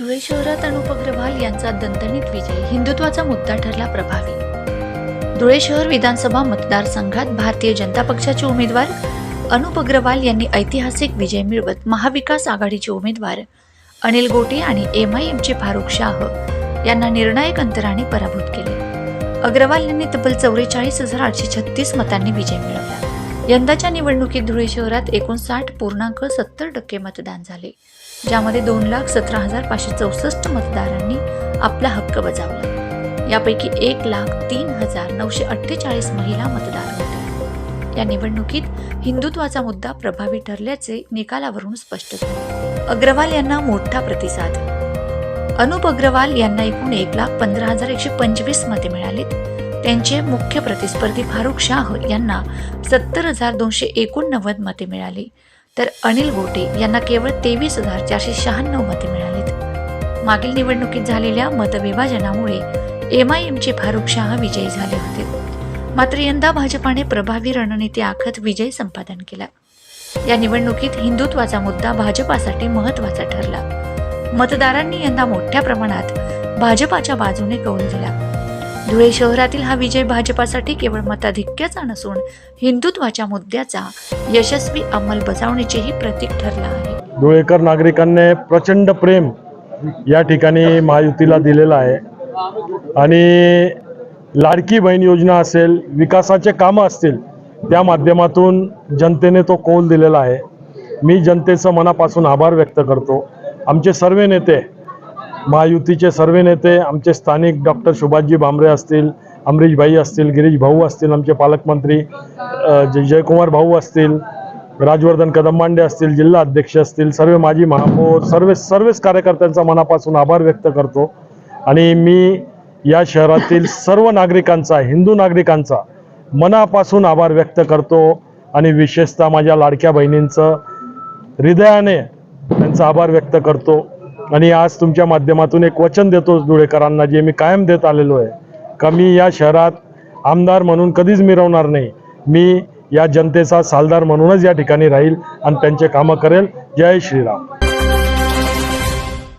धुळे शहरात अनुप अग्रवाल यांचा दणदणीत विजय हिंदुत्वाचा मुद्दा ठरला प्रभावी. धुळे शहर विधानसभा मतदारसंघात भारतीय जनता पक्षाचे उमेदवार अनुप अग्रवाल यांनी ऐतिहासिक विजय मिळवत महाविकास आघाडीचे उमेदवार अनिल गोटे आणि एम आय एमचे फारुख शाह यांना निर्णायक अंतराने पराभूत केले. अग्रवाल यांनी तब्बल चौवेचाळीस हजार आठशे छत्तीस मतांनी विजय मिळवला. यंदाच्या निवडणुकीत धुळे शहरात एकोणसाठ पूर्णांक सत्तर टक्के मतदान झाले ज्यामध्ये दोन लाख सतरा हजार पाचशे चौसष्ट मतदारांनी आपला हक्क बजावला. यापैकी एक लाख तीन हजार नऊशे अठ्ठेचाळीस महिला मतदार होत्या. या निवडणुकीत हिंदुत्वाचा मुद्दा प्रभावी ठरल्याचे निकालावरून स्पष्ट झाले. अग्रवाल यांना मोठा प्रतिसाद. अनुप अग्रवाल यांना एकूण एक लाख पंधरा हजार एकशे पंचवीस मते मिळालीत. त्यांचे मुख्य प्रतिस्पर्धी फारुख शाह यांना सत्तर हजार दोनशे एकोणनव्वद मते मिळाली. तर अनिल गोटे यांना केवळ तेवीस हजार चारशे शहाण्णव मते मिळालीत. मागील निवडणुकीत झालेल्या मतविभाजनामुळे एम आय एमचे फारुख शाह विजयी झाले होते. मात्र यंदा भाजपाने प्रभावी रणनीती आखत विजय संपादन केला. या निवडणुकीत हिंदुत्वाचा मुद्दा भाजपासाठी महत्त्वाचा ठरला. मतदारांनी यंदा मोठ्या प्रमाणात भाजपाच्या बाजूने कौल दिला. धुळे शहरातील हा विजय भाजपासाठी केवळ मताधिक्याचा नसून हिंदुत्वाच्या मुद्द्याचा यशस्वी अंमलबजावणीचेही प्रतीक ठरला आहे. धुळेकर नागरिकांनी प्रचंड प्रेम या ठिकाणी महायुतीला दिलेलं आहे. आणि लाडकी बहीण योजना असेल विकासाचे कामं असतील त्या माध्यमातून जनतेने तो कौल दिलेला आहे. मी जनतेचं मनापासून आभार व्यक्त करतो. आमचे सर्व नेते महायुतीचे सर्व नेते आमचे स्थानिक डॉक्टर सुभाषजी भामरे असतील अमरीशभाई असतील गिरीश भाऊ असतील आमचे पालकमंत्री जयकुमार भाऊ असतील राजवर्धन कदमबांडे असतील जिल्हा अध्यक्ष असतील सर्व माजी महापौर सर्व सर्वच कार्यकर्त्यांचा मनापासून आभार व्यक्त करतो. आणि मी या शहरातील सर्व नागरिकांचा हिंदू नागरिकांचा मनापासून आभार व्यक्त करतो आणि विशेषतः माझ्या लाडक्या बहिणींचं हृदयाने त्यांचा आभार व्यक्त करतो. आणि आज तुमच्या माध्यमातून एक वचन देतो धुळेकरांना जे मी कायम देत आलेलो आहे. का मी या शहरात आमदार म्हणून कधीच मिरवणार नाही. मी या जनतेचा सालदार म्हणूनच या ठिकाणी राहील आणि त्यांचे कामं करेल. जय श्रीराम.